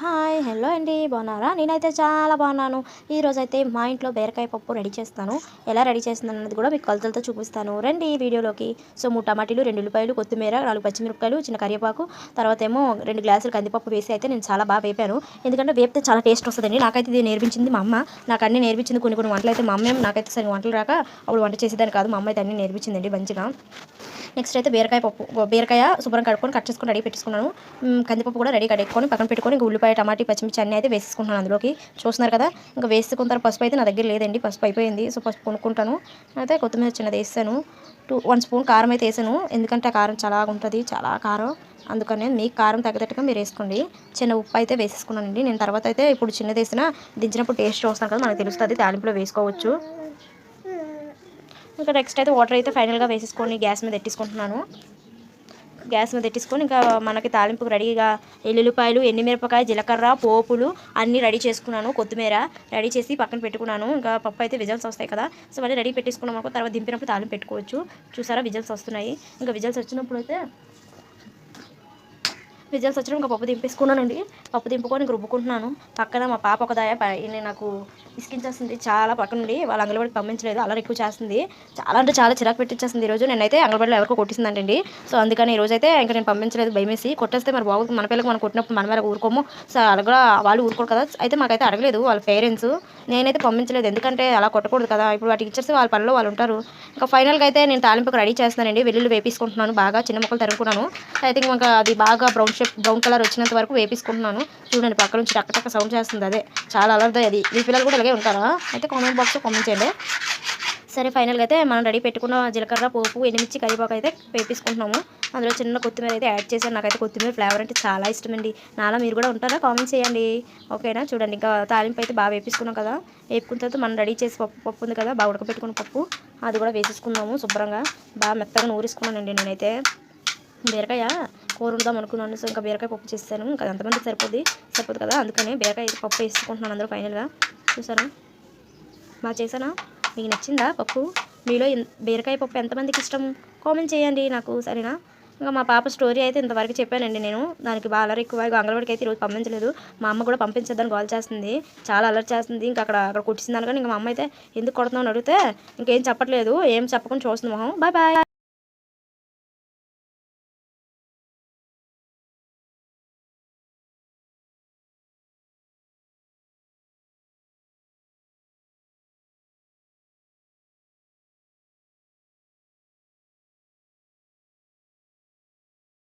Hi hello అండి. బాగున్నారా? నేనైతే చాలా బాగున్నాను. ఈరోజు అయితే మా ఇంట్లో బీరకాయ పప్పు రెడీ చేస్తాను. ఎలా రెడీ చేస్తున్నాను అన్నది కూడా మీకు కొలతలతో చూపిస్తాను. రండి ఈ వీడియోలోకి. సో మూడు టమాటీలు రెండు ఉల్లిపాయలు కొత్తిమీర నాలుగు పచ్చిమిరపకాయలు చిన్న కరివేపాకు తర్వాత ఏమో రెండు గ్లాసులు కందిపప్పు వేసి అయితే నేను చాలా బాగా వేపాను. ఎందుకంటే వేపితే చాలా టేస్ట్ వస్తుందండి. నాకైతే ఇది నేర్పించింది మా అమ్మ. నాకు అన్ని నేర్పించింది. కొన్ని కొన్ని వంటలు అయితే మా అమ్మ నాకైతే సరే వంటలు రాక అప్పుడు వంట చేసేదాన్ని కాదు. మా అమ్మ అయితే అన్ని నేర్పించిందండి మంచిగా. నెక్స్ట్ అయితే బీరకాయ పప్పు బీరకాయ శుభ్రం కడుక్కొని కట్ చేసుకొని రెడీ పెట్టుకున్నాను. కందిపప్పు కూడా రెడీ కడుక్కొని పక్కన పెట్టుకొని ఇంకా ఉల్లిపాయ టమాటీ పచ్చిమిర్చి అన్నీ అయితే వేసేసుకుంటున్నాను అందులోకి. చూస్తున్నారు కదా ఇంకా వేసుకున్న తర్వాత పసుపు అయితే నా దగ్గర లేదండి పసుపు అయిపోయింది. సో పసుపు కొనుక్కుంటాను. అయితే కొత్తిమీర చిన్నది వేసాను. టూ వన్ స్పూన్ కారం అయితే వేసాను. ఎందుకంటే ఆ కారం చాలా ఉంటుంది చాలా కారం. అందుకని మీకు కారం తగ్గట్టుగా మీరు వేసుకోండి. చిన్న ఉప్పు అయితే వేసేసుకున్నానండి. నేను తర్వాత అయితే ఇప్పుడు చిన్నది వేసినా దించినప్పుడు టేస్ట్ చూస్తాను కదా మనకు తెలుస్తుంది. తాలింపులో వేసుకోవచ్చు. ఇంకా నెక్స్ట్ అయితే వాటర్ అయితే ఫైనల్గా వేసేసుకొని గ్యాస్ మీద పెట్టేసుకుంటున్నాను గ్యాస్ మీద తెట్టించుకొని ఇంకా మనకి తాలింపుకు రెడీగా ఎల్లుల్లిపాయలు ఎండిమిరపకాయ జీలకర్ర పోపులు అన్నీ రెడీ చేసుకున్నాను కొత్తిమీర రెడీ చేసి పక్కన పెట్టుకున్నాను. ఇంకా పప్పు అయితే విజల్స్ వస్తాయి కదా సో మళ్ళీ రెడీ పెట్టేసుకున్నాం అనుకో తర్వాత దింపినప్పుడు తాలింపు పెట్టుకోవచ్చు. చూసారా విజల్స్ వస్తున్నాయి. ఇంకా విజల్స్ వచ్చినప్పుడు అయితే విజల్స్ వచ్చిన ఇంకా పప్పు దింపేసుకున్నానండి. పప్పు దింపుకొని రుబ్బుకుంటున్నాను. పక్కన మా పాప ఒక దాయ నాకు ఇసుకించేస్తుంది. చాలా పక్కన నుండి వాళ్ళ అంగన్వాడికి పంపించలేదు. అలా ఎక్కువ చేస్తుంది. చాలా అంటే చాలా చిరాకు పెట్టించేస్తుంది ఈరోజు. నేనైతే అంగన్వాడిలో ఎవరికో కొట్టిస్తుందంటండి సో అందుకని ఈరోజు అయితే ఇంకా నేను పంపించలేదు. భయమేసి కొట్టేస్తే మరి బాగుంది మన పిల్లలకు మనం కొట్టినప్పుడు మన మీద ఊరుకోము. సో అలా కూడా వాళ్ళు ఊరుకోరు కదా. అయితే మాకైతే అడగలేదు వాళ్ళ పేరెంట్స్. నేనైతే పంపించలేదు. ఎందుకంటే అలా కొట్టకూడదు కదా. ఇప్పుడు వాటికి టీచర్స్ వాళ్ళ పనిలో వాళ్ళు ఉంటారు. ఇంకా ఫైనల్గా అయితే నేను తాలింపుకు రెడీ చేస్తానండి వెల్లుల్లి వేపించుకుంటున్నాను బాగా చిన్న ముక్కలు తరుముకున్నాను. అయితే ఇంకా అది బాగా బ్రౌన్ షేప్ బ్రౌన్ కలర్ వచ్చినంత వరకు వేపించుకుంటున్నాను చూడండి పక్క నుంచి టక్క టక్క సౌండ్ చేస్తుంది అదే. చాలా అలర్ద అది మీ పిల్లలు కూడా ఇలాగే ఉంటారా? అయితే కామెంట్ బాక్స్లో కామెంట్ చేయండి. సరే ఫైనల్గా అయితే మనం రెడీ పెట్టుకున్న జీలకర్ర పోపు ఎండుమిర్చి కరివేపాకు అయితే వేపించుకుంటున్నాము అందులో చిన్న కొత్తిమీర అయితే యాడ్ చేశాను. నాకైతే కొత్తిమీర ఫ్లేవర్ అంటే చాలా ఇష్టం అండి నాలా మీరు కూడా ఉంటారా? కామెంట్ చేయండి. ఓకేనా చూడండి ఇంకా తాలింపు అయితే బాగా వేపించుకున్నాం కదా. వేపుకున్న తర్వాత మనం రెడీ చేసి పప్పు పప్పు ఉంది కదా బాగా ఉడకపెట్టుకున్న పప్పు. అది కూడా వేసేసుకున్నాము శుభ్రంగా. బాగా మెత్తగా నూరేసుకున్నానండి నేనైతే. బీరకాయ కూర ఉందాం అనుకున్నాను సో ఇంకా బీరకాయ పప్పు చేస్తాను. ఇంకా అంతమంది సరిపోద్ది. సరిపోదు కదా? అందుకని బీరకాయ పప్పు వేసుకుంటున్నాను అందరూ ఫైనల్గా. చూసారా? బాగా చేశానా? మీకు నచ్చిందా పప్పు? మీలో బీరకాయ పప్పు ఎంతమందికి ఇష్టం? కామెంట్ చేయండి నాకు సరేనా? ఇంకా మా పాప స్టోరీ అయితే ఇంతవరకు చెప్పానండి నేను. దానికి బాగా అలరి ఎక్కువ అంగన్వాడికి అయితే ఈరోజు పంపించలేదు. మా అమ్మ కూడా పంపించద్దని కాల్ చేస్తుంది. చాలా అలరి చేస్తుంది. ఇంకా అక్కడ అక్కడ కొట్టించింది కానీ ఇంకా మా అమ్మ అయితే ఎందుకు కొడుతున్నావు అడిగితే ఇంకేం చెప్పట్లేదు. ఏం చెప్పకుండా చూస్తుంది మొహం. Bye bye.